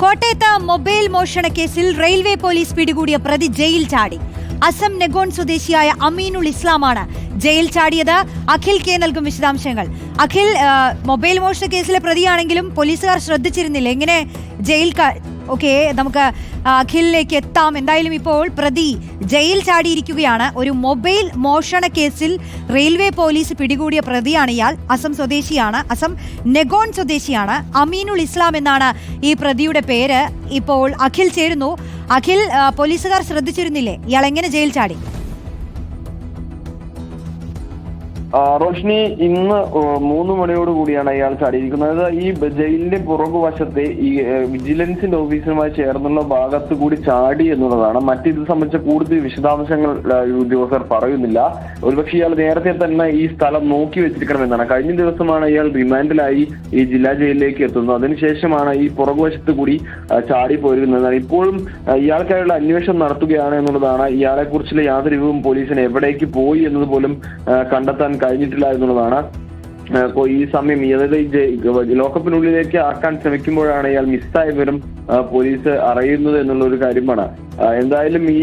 കോട്ടയത്ത് മൊബൈൽ മോഷണ കേസിൽ റെയിൽവേ പോലീസ് പിടികൂടിയ പ്രതി ജയിൽ ചാടി. അസം നെഗോൺ സ്വദേശിയായ അമീനുൾ ഇസ്ലാമാണ് ജയിൽ ചാടിയത് അഖിൽ കെ നൽകും വിശദാംശങ്ങൾ. അഖിൽ മൊബൈൽ മോഷണ കേസിലെ പ്രതിയാണെങ്കിലും പോലീസുകാർ ശ്രദ്ധിച്ചിരുന്നില്ല. എങ്ങനെ ജയിൽ ഓക്കെ നമുക്ക് അഖിലിലേക്ക് എത്താം. എന്തായാലും ഇപ്പോൾ പ്രതി ജയിൽ ചാടിയിരിക്കുകയാണ്. ഒരു മൊബൈൽ മോഷണ കേസിൽ റെയിൽവേ പോലീസ് പിടികൂടിയ പ്രതിയാണ് ഇയാൾ. അസം സ്വദേശിയാണ്. അസം നെഗോൺ സ്വദേശിയാണ്. അമീനുൾ ഇസ്ലാം എന്നാണ് ഈ പ്രതിയുടെ പേര്. ഇപ്പോൾ അഖിൽ ചേരുന്നു. അഖിൽ പോലീസുകാർ ശ്രദ്ധിച്ചിരുന്നില്ലേ? ഇയാൾ എങ്ങനെ ജയിൽ ചാടി? റോഷ്നി ഇന്ന് മൂന്ന് മണിയോട് കൂടിയാണ് അയാൾ ചാടിയിരിക്കുന്നത്. ഈ ജയിലിന്റെ പുറകുവശത്തെ ഈ വിജിലൻസിന്റെ ഓഫീസുമായി ചേർന്നുള്ള ഭാഗത്ത് കൂടി ചാടി എന്നുള്ളതാണ്. മറ്റിത് സംബന്ധിച്ച കൂടുതൽ വിശദാംശങ്ങൾ ഉദ്യോഗസ്ഥർ പറയുന്നില്ല. ഒരുപക്ഷെ ഇയാൾ നേരത്തെ തന്നെ ഈ സ്ഥലം നോക്കി വെച്ചിരിക്കണമെന്നാണ്. കഴിഞ്ഞ ദിവസമാണ് ഇയാൾ റിമാൻഡിലായി ഈ ജില്ലാ ജയിലിലേക്ക് എത്തുന്നത്. അതിനുശേഷമാണ് ഈ പുറകുവശത്ത് കൂടി ചാടി പോരുന്നത് ഇപ്പോഴും ഇയാൾക്കായുള്ള അന്വേഷണം നടത്തുകയാണ് എന്നുള്ളതാണ്. ഇയാളെ കുറിച്ചുള്ള യാതൊരു വിവരവും പോലീസിന് എവിടേക്ക് പോയി എന്നത് പോലും കണ്ടെത്താൻ കഴിഞ്ഞിട്ടില്ല എന്നുള്ളതാണ്. ഈ സമയം അതായത് ലോക്കപ്പിനുള്ളിലേക്ക് ആക്കാൻ ശ്രമിക്കുമ്പോഴാണ് ഇയാൾ മിസ്സായ വിവരം പോലീസ് അറിയുന്നത് എന്നുള്ള ഒരു കാര്യമാണ് എന്തായാലും ഈ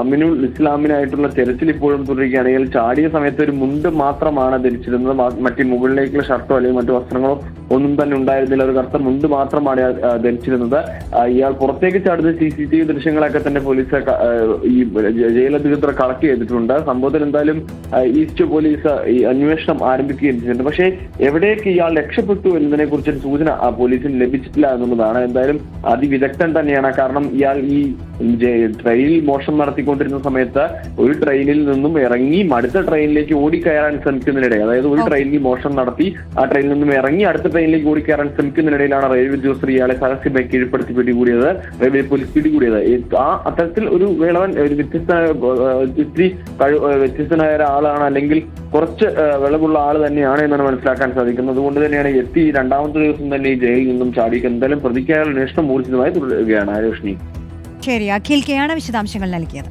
അമിനുൽ ഇസ്ലാമിനായിട്ടുള്ള തെരച്ചിൽ ഇപ്പോഴും തുടരുകയാണ്. ഇയാൾ ചാടിയ സമയത്ത് ഒരു മുണ്ട് മാത്രമാണ് ധരിച്ചിരുന്നത്. മറ്റ് മുകളിലേക്കുള്ള ഷർട്ടോ അല്ലെങ്കിൽ മറ്റു വസ്ത്രങ്ങളോ ഒന്നും തന്നെ ഉണ്ടായിരുന്നില്ല. ഒരു കറുത്ത മുണ്ട് മാത്രമാണ് ധരിച്ചിരുന്നത്. ഇയാൾ പുറത്തേക്ക് ചാടുന്ന സി സി ടി വി ദൃശ്യങ്ങളൊക്കെ തന്നെ പോലീസ് ഈ ജയിൽ ജയിലധികൃതർ കളക്ട് ചെയ്തിട്ടുണ്ട്. സംഭവത്തിൽ എന്തായാലും ഈസ്റ്റ് പോലീസ് ഈ അന്വേഷണം ആരംഭിക്കുകയും ചെയ്തിട്ടുണ്ട്. പക്ഷേ എവിടേക്ക് ഇയാൾ രക്ഷപ്പെട്ടു എന്നതിനെ കുറിച്ചൊരു സൂചന ആ പോലീസിന് ലഭിച്ചിട്ടില്ല എന്നുള്ളതാണ്. എന്തായാലും അതിവിദഗ്ധൻ തന്നെയാണ്. കാരണം ഇയാൾ ഈ ട്രെയിനിൽ മോഷണം നടത്തിക്കൊണ്ടിരുന്ന സമയത്ത് ഒരു ട്രെയിനിൽ നിന്നും ഇറങ്ങി അടുത്ത ട്രെയിനിലേക്ക് ഓടിക്കയറാൻ ശ്രമിക്കുന്നതിനിടെ അതായത് ഒരു ട്രെയിനിൽ മോഷണം നടത്തി ആ ട്രെയിനിൽ നിന്നും ഇറങ്ങി അടുത്ത ട്രെയിനിലേക്ക് ഓടിക്കയറാൻ ശ്രമിക്കുന്നതിനിടയിലാണ് റെയിൽവേ ഉദ്യോഗസ്ഥർ ഇയാളെ സഹസ്യമായി കീഴ്പ്പെടുത്തി പിടികൂടിയത്. റെയിൽവേ പോലീസ് പിടികൂടിയത്. ആ അത്തരത്തിൽ ഒരു വേളവൻ ഒരു വ്യത്യസ്ത ഇത്തിരി കഴിവ് വ്യത്യസ്തനായ ഒരാളാണ് അല്ലെങ്കിൽ കുറച്ച് വിളവുള്ള ആൾ തന്നെയാണ് എന്നാണ് മനസ്സിലാക്കാൻ സാധിക്കുന്നത്. അതുകൊണ്ട് തന്നെയാണ് എത്തി രണ്ടാമത്തെ ദിവസം തന്നെ ഈ ജയിലിൽ നിന്നും ചാടിക്ക് എന്തായാലും പ്രതിക്കായുള്ള അന്വേഷണം ഊർജിതമായി തുടരുകയാണ് ആരോഷ്ണി. ശരി അഖിൽ കെയാണ് വിശദാംശങ്ങൾ നൽകിയത്.